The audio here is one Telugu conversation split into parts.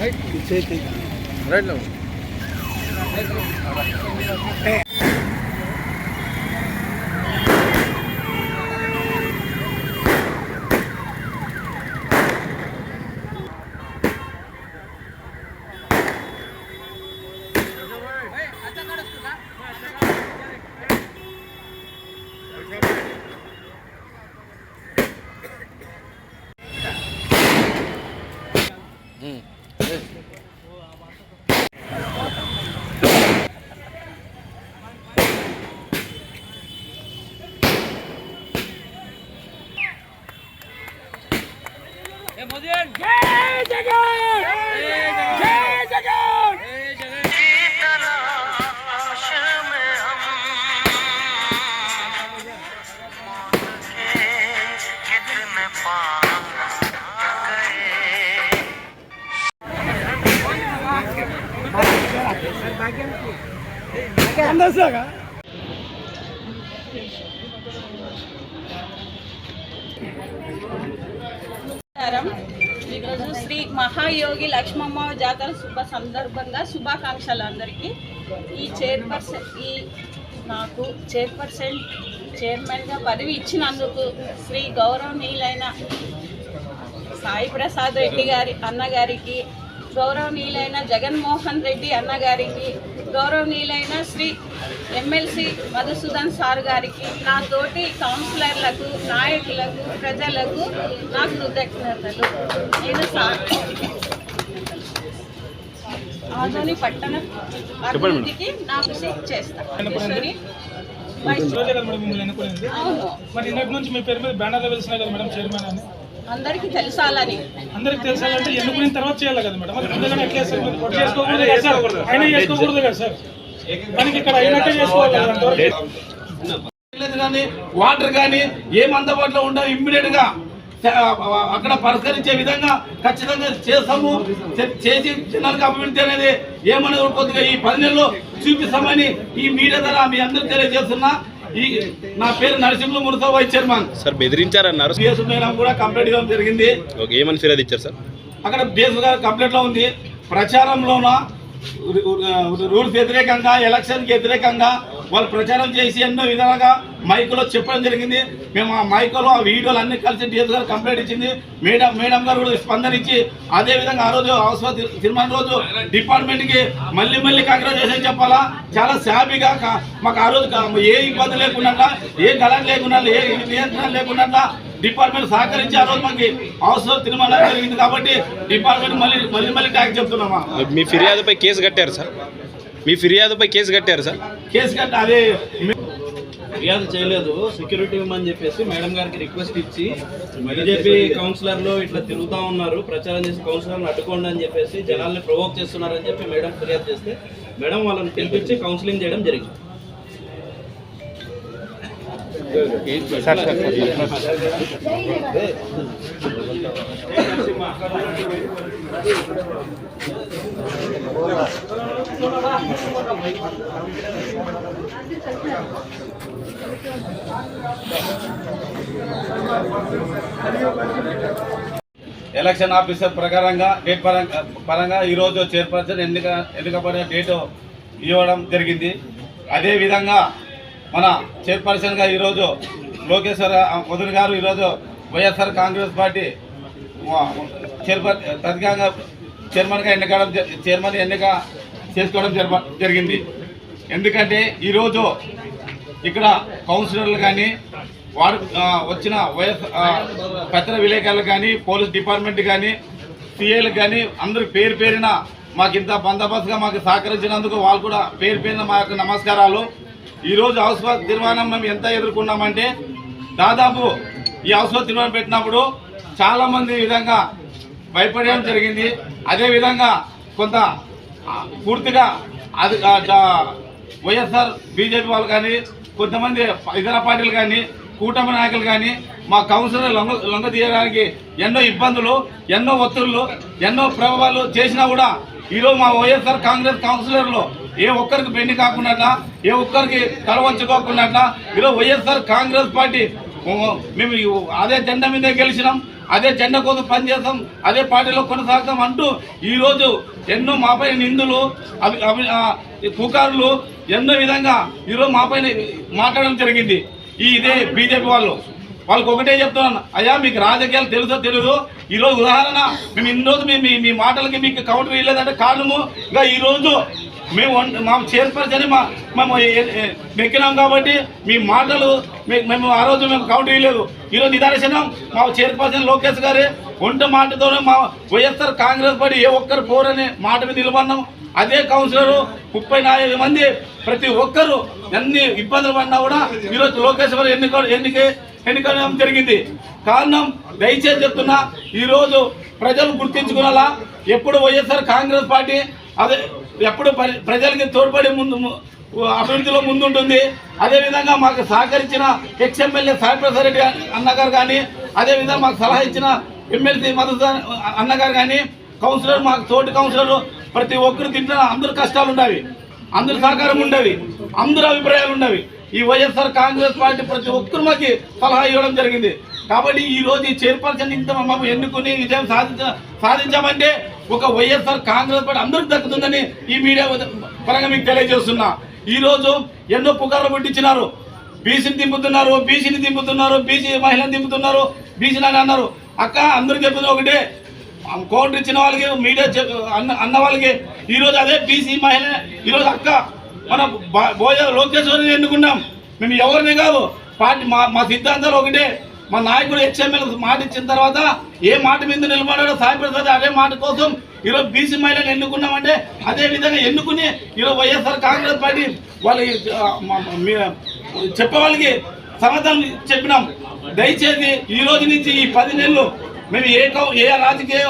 రైట్ రైట్ पास गए మహాయోగి లక్ష్మమ్మ జాతర శుభ సందర్భంగా శుభాకాంక్షలు అందరికీ. ఈ చైర్పర్సన్ ఈ నాకు చైర్పర్సన్ చైర్మన్గా పదవి ఇచ్చినందుకు శ్రీ గౌరవనీయులైన సాయి ప్రసాద్ రెడ్డి గారి అన్నగారికి గౌరవనీయులైన జగన్మోహన్ రెడ్డి అన్నగారికి గౌరవనీయులైన శ్రీ ఎమ్మెల్సీ మధుసూదన్ సార్ గారికి నా తోటి కౌన్సిలర్లకు నాయకులకు ప్రజలకు నా కృతజ్ఞతలు. నేను సార్ ఆదోని పట్టణ అభివృద్ధికి నా కృషి చేస్తాను అవును. మరి నిన్నటి నుంచి మీ పేరు మీద బ్యానర్లు వెలిసినాయి కదా మేడం చైర్మన్ అని. అందరికీ తెలుసాలని. అందరికి తెలిసాలంటే ఎన్నుకున్న తర్వాత చేయాలి కదా మేడం. ముందుగానే ఎట్లా చేసుకోకూడదు కదా సార్? అయినా చేసుకోకూడదు కదా సార్? మనకి ఇక్కడ అయినట్టే చేసుకోవాలి కానీ వాటర్ కానీ ఏం అందుబాటులో ఉండవు ఇమ్మీడియట్గా అక్కడ పరిష్కరించే విధంగా ఖచ్చితంగా చేస్తాము. చేసి జనాలకు అభివృద్ధి అనేది ఏమనేది కొద్దిగా ఈ పది నెలల్లో చూపిస్తామని ఈ మీడియా ద్వారా మీ అందరూ తెలియజేస్తున్నా. ఈ నా పేరు Narasimha Murasa vice chairman. Sir బెదిరించారన్నారు. B S కూడా కంప్లైంట్ ఇవ్వడం జరిగింది. ఏమని ఫిర్యాదు ఇచ్చారు సార్? అక్కడ బిఎస్ గారు కంప్లైంట్లో ఉంది. ప్రచారంలోన? రూల్స్ వ్యతిరేకంగా ఎలక్షన్కి వ్యతిరేకంగా వాళ్ళు ప్రచారం చేసి ఎన్నో విధాలుగా మైకులో చెప్పడం జరిగింది. మేము ఆ మైకులో ఆ వీడియోలు అన్ని కలిసి డిఎస్ గారు కంప్లైంట్ ఇచ్చింది. మేడం మేడం గారు కూడా స్పందన ఇచ్చి అదే విధంగా ఆ రోజు అవసరం తీర్మానం రోజు డిపార్ట్మెంట్కి మళ్ళీ మళ్ళీ కంగ్రాచులేషన్ చెప్పాలా? చాలా హ్యాపీగా మాకు ఆ రోజు ఏ ఇబ్బంది లేకుండా ఏ గలం లేకుండా ఏ నియంత్రణ లేకుండా డిపార్ట్మెంట్ సహకరించి ఆ రోజు మాకు అవసరం తీర్మానం జరిగింది కాబట్టి డిపార్ట్మెంట్ మళ్ళీ మళ్ళీ మళ్ళీ ట్యాక్ చెప్తున్నామా? మీ ఫిర్యాదుపై కేసు కట్టారు సార్. మీ ఫిర్యాదుపై కేసు కట్టారు సార్. కేసు కట్టి అదే ఫిర్యాదు చేయలేదు. సెక్యూరిటీ ఇవ్వమని చెప్పేసి మేడం గారికి రిక్వెస్ట్ ఇచ్చి బీజేపీ కౌన్సిలర్లు ఇట్లా తిరుగుతా ఉన్నారు. ప్రచారం చేసి కౌన్సిలర్లు అడ్డుకోండి అని చెప్పేసి జనాల్ని ప్రొవోక్ చేస్తున్నారని చెప్పి మేడం ఫిర్యాదు చేస్తే మేడం వాళ్ళని పిలిపించి కౌన్సిలింగ్ చేయడం జరిగింది. ఎలక్షన్ ఆఫీసర్ ప్రకారంగా డేట్ పరంగా పరంగా ఈరోజు చైర్పర్సన్ ఎన్నిక ఎన్నికబడిన డేటు ఇవ్వడం జరిగింది. అదేవిధంగా మన చైర్పర్సన్గా ఈరోజు లోకేశ్వర మొదటి గారు ఈరోజు వైఎస్ఆర్ కాంగ్రెస్ పార్టీ చైర్పర్ తదికంగా చైర్మన్గా ఎన్నికడం జ- చైర్మన్ ఎన్నిక చేసుకోవడం జరిగింది. ఎందుకంటే ఈరోజు ఇక్కడ కౌన్సిలర్లు కానీ వారు వచ్చిన వైఎస్ పత్ర విలేకరులు కానీ పోలీస్ డిపార్ట్మెంట్ కానీ సీఏలు కానీ అందరూ పేరు పేరిన మాకు ఇంత బందోబస్తుగా మాకు సహకరించినందుకు వాళ్ళు కూడా పేరు పేరిన మా యొక్క నమస్కారాలు. ఈరోజు హౌస్ తీర్మానం మేము ఎంత ఎదుర్కొన్నామంటే దాదాపు ఈ హౌస్ తీర్మానం పెట్టినప్పుడు చాలామంది ఈ విధంగా భయపడడం జరిగింది. అదేవిధంగా కొంత పూర్తిగా అది వైఎస్ఆర్ బీజేపీ వాళ్ళు కానీ కొంతమంది ఇతర పార్టీలు కానీ కూటమి నాయకులు కానీ మా కౌన్సిలర్ లొంగ లొంగ తీయడానికి ఎన్నో ఇబ్బందులు ఎన్నో ఒత్తిళ్ళు ఎన్నో ప్రభావాలు చేసినా కూడా ఈరోజు మా వైఎస్ఆర్ కాంగ్రెస్ కౌన్సిలర్లు ఏ ఒక్కరికి బెండి కాకుండా ఏ ఒక్కరికి తలవంచుకోకుండా ఈరోజు వైఎస్ఆర్ కాంగ్రెస్ పార్టీ మేము అదే జెండా మీదే గెలిచినాం అదే జెండా కోసం పనిచేస్తాం అదే పార్టీలో కొనసాగుతాం అంటూ ఈరోజు ఎన్నో మాపై నిందులు అవి అవి ఎన్నో విధంగా ఈరోజు మాపైన మాట్లాడడం జరిగింది. ఈ ఇదే బీజేపీ వాళ్ళు. వాళ్ళకి ఒకటే చెప్తున్నాను అయ్యా మీకు రాజకీయాలు తెలుసో తెలియదు ఈరోజు ఉదాహరణ మేము ఇన్ని రోజు మీ- మీ మాటలకి మీకు కౌంటర్ ఇవ్వలేదంటే కారణము ఇంకా ఈరోజు మేము వన్- మా చైర్పర్సన్ మా మేము ఎ- నెక్కినాం కాబట్టి మీ మాటలు మేము ఆ రోజు మేము కౌంటర్ ఇవ్వలేదు ఈరోజు నిదర్శనం మా చైర్పర్సన్ లోకేష్ గారి ఒంట మాటతోనే మా వైఎస్ఆర్ కాంగ్రెస్ పార్టీ ఏ ఒక్కరు పోరని మాట మీద నిలబడినాం అదే కౌన్సిలర్ ముప్పై నాలుగు మంది ప్రతి ఒక్కరు ఎన్ని ఇబ్బందులు పడినా కూడా ఈరోజు లోకేష్ గారు ఎన్నిక ఎన్నిక ఎన్నికడం జరిగింది. కారణం దయచేసి చెప్తున్నా ఈరోజు ప్రజలు గుర్తించుకునేలా ఎప్పుడు వైఎస్ఆర్ కాంగ్రెస్ పార్టీ అదే ఎప్పుడు ప్రజలకి తోడ్పడి ముందు అభివృద్ధిలో ముందుంటుంది. అదేవిధంగా మాకు సహకరించిన ఎక్స్ ఎమ్మెల్యే సాయిప్రసాద్ రెడ్డి అన్నగారు కానీ అదేవిధంగా మాకు సలహా ఇచ్చిన ఎమ్మెల్సీ మధుసూదన్ అన్నగారు కానీ కౌన్సిలర్ మాకు తోటి కౌన్సిలర్ ప్రతి ఒక్కరు తింటున్న అందరు కష్టాలు ఉండవి. అందరి సహకారం ఉండేవి. అందరు అభిప్రాయాలు ఉండవి. ఈ వైఎస్ఆర్ కాంగ్రెస్ పార్టీ ప్రతి ఒక్కరు మాకు సలహా ఇవ్వడం జరిగింది. కాబట్టి ఈ రోజు ఈ చైర్పర్సన్ ఇంత మమ్మల్ని ఎన్నుకుని విజయం సాధించ సాధించామంటే ఒక వైఎస్ఆర్ కాంగ్రెస్ పార్టీ అందరికి దక్కుతుందని ఈ మీడియా పరంగా మీకు తెలియజేస్తున్నా. ఈరోజు ఎన్నో పుకార్లు పుట్టించినారు. బీసీని దింపుతున్నారు బీసీని దింపుతున్నారు బీసీ మహిళను దింపుతున్నారు బీసీని అని అన్నారు. అక్క అందరూ చెప్పింది ఒకటే. కోర్టు ఇచ్చిన వాళ్ళకి మీడియా చెప్- అన్న అన్న వాళ్ళకి ఈరోజు అదే బీసీ మహిళ ఈరోజు అక్క. మన బా- భోజ లోకేశ్వరిని ఎన్నుకున్నాం. మేము ఎవరిని కాదు. పార్టీ మా మా సిద్ధాంతాలు ఒకటే. మా నాయకుడు హెచ్ఎంఎల్ మాట ఇచ్చిన తర్వాత ఏ మాట మీద నిలబడాడో సాయి ప్రసాద్ అదే మాట కోసం ఈరోజు బీసీ మహిళను ఎన్నుకున్నామంటే అదే విధంగా ఎన్నుకుని ఈరోజు వైఎస్ఆర్ కాంగ్రెస్ పార్టీ వాళ్ళు చెప్పేవాళ్ళకి సమాధానం చెప్పినాం. దయచేసి ఈ రోజు నుంచి ఈ పది నెలలు మేము ఏ కౌ ఏ రాజకీయ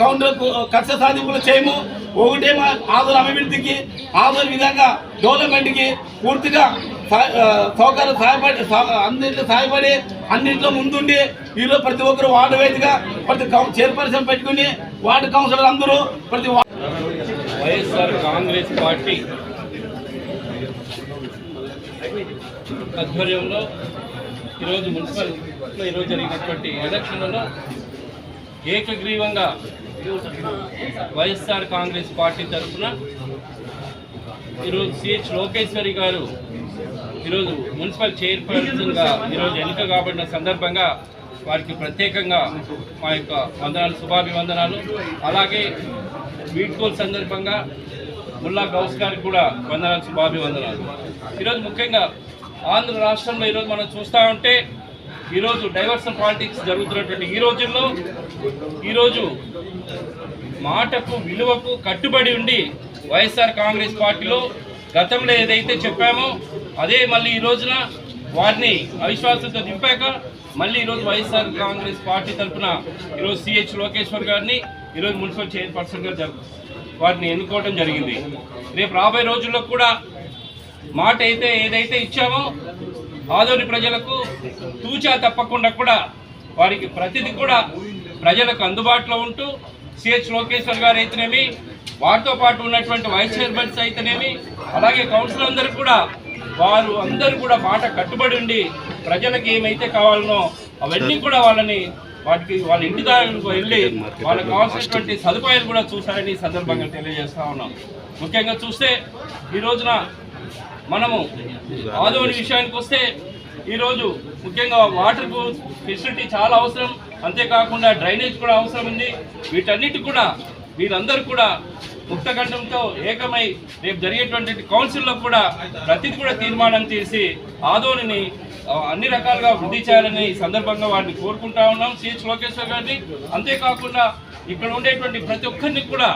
కౌంటర్ కక్ష సాధింపులు చేయము. ఒకటే ఆదుల అభివృద్ధికి ఆదుల విధంగా డెవలప్మెంట్కి పూర్తిగా సౌకర్యాలు సహాయపడి అన్నింటిలో సహాయపడి అన్నింటిలో ముందుండి ఈరోజు ప్రతి ఒక్కరు వార్డు వైద్యుగా ప్రతి చైర్పర్సన్ పెట్టుకుని వార్డు కౌన్సిలర్ అందరూ ప్రతి వైఎస్ఆర్ కాంగ్రెస్ పార్టీ ఆధ్వర్యంలో ఈరోజు మున్సిపల్లో ఈరోజు జరిగినటువంటి ఎలక్షన్లలో ఏకగ్రీవంగా వైఎస్ఆర్ కాంగ్రెస్ పార్టీ తరఫున ఈరోజు సిహెచ్ లోకేశ్వరి గారు ఈరోజు మున్సిపల్ చైర్పర్సన్గా ఈరోజు ఎన్నిక కాబడిన సందర్భంగా వారికి ప్రత్యేకంగా మా యొక్క వందనాలు శుభాభివందనాలు. అలాగే వీడ్కోల్ సందర్భంగా ముల్లా గౌస్ గారికి కూడా వందనాలు శుభాభివందనాలు. ఈరోజు ముఖ్యంగా ఆంధ్ర రాష్ట్రంలో ఈరోజు మనం చూస్తూ ఉంటే ఈరోజు డైవర్సన్ పాలిటిక్స్ జరుగుతున్నటువంటి ఈ రోజుల్లో ఈరోజు మాటకు విలువకు కట్టుబడి ఉండి వైఎస్ఆర్ కాంగ్రెస్ పార్టీలో గతంలో ఏదైతే చెప్పామో అదే మళ్ళీ ఈ రోజున వారిని అవిశ్వాసంతో దింపాక మళ్ళీ ఈరోజు వైఎస్ఆర్ కాంగ్రెస్ పార్టీ తరఫున ఈరోజు సిహెచ్ లోకేశ్వర్ గారిని ఈరోజు మున్సిపల్ చైర్పర్సన్గా జరుపు వారిని ఎన్నుకోవడం జరిగింది. రేపు రాబోయే రోజుల్లో కూడా మాట అయితే ఏదైతే ఇచ్చామో ఆదోని ప్రజలకు తూచా తప్పకుండా కూడా వారికి ప్రతిదీ కూడా ప్రజలకు అందుబాటులో ఉంటూ సిహెచ్ లోకేశ్వర్ గారు అయితేనేమి వారితో పాటు ఉన్నటువంటి వైస్ చైర్మన్స్ అయితేనేమి అలాగే కౌన్సిల్ అందరూ కూడా వారు అందరూ కూడా మాట కట్టుబడి ఉండి ప్రజలకు ఏమైతే కావాలనో అవన్నీ కూడా వాళ్ళని వాటికి వాళ్ళ ఇంటి దానికి వెళ్ళి వాళ్ళకి కావాల్సినటువంటి సదుపాయాలు కూడా చూసారని ఈ సందర్భంగా తెలియజేస్తా ఉన్నాం. ముఖ్యంగా చూస్తే ఈ రోజున మనము ఆదోని విషయానికి వస్తే ఈరోజు ముఖ్యంగా వాటర్ ఫెసిలిటీ చాలా అవసరం. అంతేకాకుండా డ్రైనేజ్ కూడా అవసరం ఉంది. వీటన్నిటి కూడా వీరందరూ కూడా ముక్తకంఠంతో ఏకమై రేపు జరిగేటువంటి కౌన్సిల్లో కూడా ప్రతిది కూడా తీర్మానం చేసి ఆదోనిని అన్ని రకాలుగా వృద్ధి చేయాలని ఈ సందర్భంగా వారిని కోరుకుంటా ఉన్నాం. సిహెచ్ లోకేశ్వర్ గారిని. అంతేకాకుండా ఇక్కడ ఉండేటువంటి ప్రతి ఒక్కరిని కూడా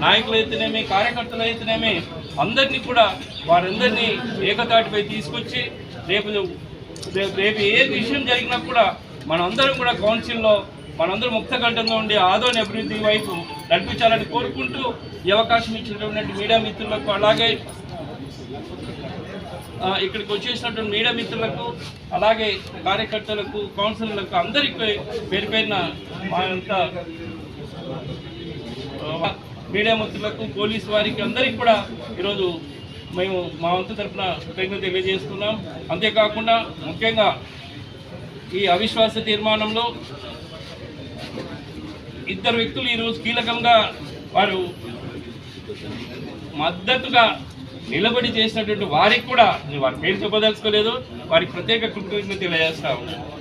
నాయకులు అయితేనేమి కార్యకర్తలు అయితేనేమి అందరినీ కూడా వారందరినీ ఏకతాటిపై తీసుకొచ్చి రేపు రేపు రేపు ఏ విషయం జరిగినా కూడా మనందరం కూడా కౌన్సిల్లో మనందరూ ముక్తకంఠంగా ఉండి ఆదోని అభివృద్ధి వైపు నడిపించాలని కోరుకుంటూ ఈ అవకాశం ఇచ్చినటువంటి మీడియా మిత్రులకు అలాగే ఇక్కడికి వచ్చేసినటువంటి మీడియా మిత్రులకు అలాగే కార్యకర్తలకు కౌన్సిలర్లకు అందరికీ పేరు పేరిన మా యొక్క మీడియా మిత్రులకు పోలీస్ వారికి అందరికీ కూడా ఈరోజు మేము మా వంతు తరఫున కృతజ్ఞత తెలియజేస్తున్నాం. అంతేకాకుండా ముఖ్యంగా ఈ అవిశ్వాస తీర్మానంలో ఇద్దరు వ్యక్తులు ఈరోజు కీలకంగా వారు మద్దతుగా నిలబడి చేసినటువంటి వారికి కూడా వారి పేరు చెప్పదలుచుకోలేదు. వారికి ప్రత్యేక కృతజ్ఞత తెలియజేస్తా ఉన్నాను.